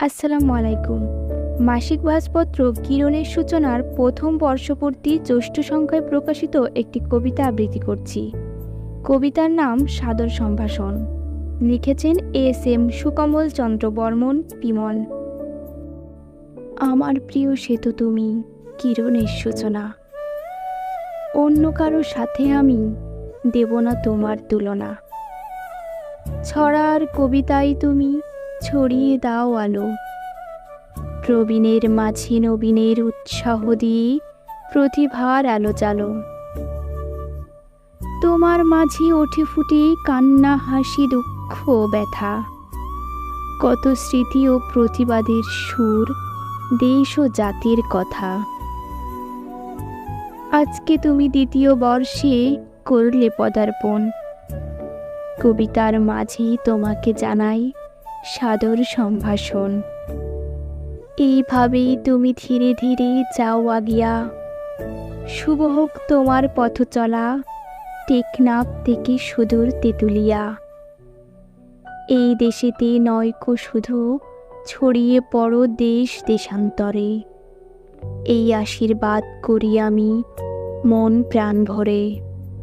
আসসালামু আলাইকুম। মাসিক ভাস্পত্র কিরণের সূচনার প্রথম বর্ষপূর্তি জ্যৈষ্ঠ সংখ্যায় প্রকাশিত একটি কবিতা আবৃত্তি করছি। কবিতার নাম সাদর সম্ভাষণ। লিখেছেন এস এম সুকমল চন্দ্র বর্মন, বিমল। আমার প্রিয় সেতু তুমি, কিরণের সূচনা। অন্য কারও সাথে আমি দেব না তোমার তুলনা। ছড়ার কবিতায় তুমি ছড়িয়ে দাও আলো। প্রবীণের মাঝে নবীনের উৎসাহ দিয়ে প্রতিভার আলো জালো তোমার মাঝে ওঠে ফুটে কান্না, হাসি, দুঃখ, ব্যথা। কত স্মৃতি ও প্রতিবাদের সুর দেশ ও জাতির কথা। আজকে তুমি দ্বিতীয় বর্ষে করলে পদার্পণ। কবিতার মাঝেই তোমাকে জানাই সাদর সম্ভাষণ। এইভাবেই তুমি ধীরে ধীরে যাও আগিয়া। শুভ হোক তোমার পথ চলা, টেকনাফ থেকে সুদূর তেঁতুলিয়া। এই দেশেতে নয়কো শুধু ছড়িয়ে পড়ো দেশ দেশান্তরে। এই আশীর্বাদ করি আমি মন প্রাণ ভরে।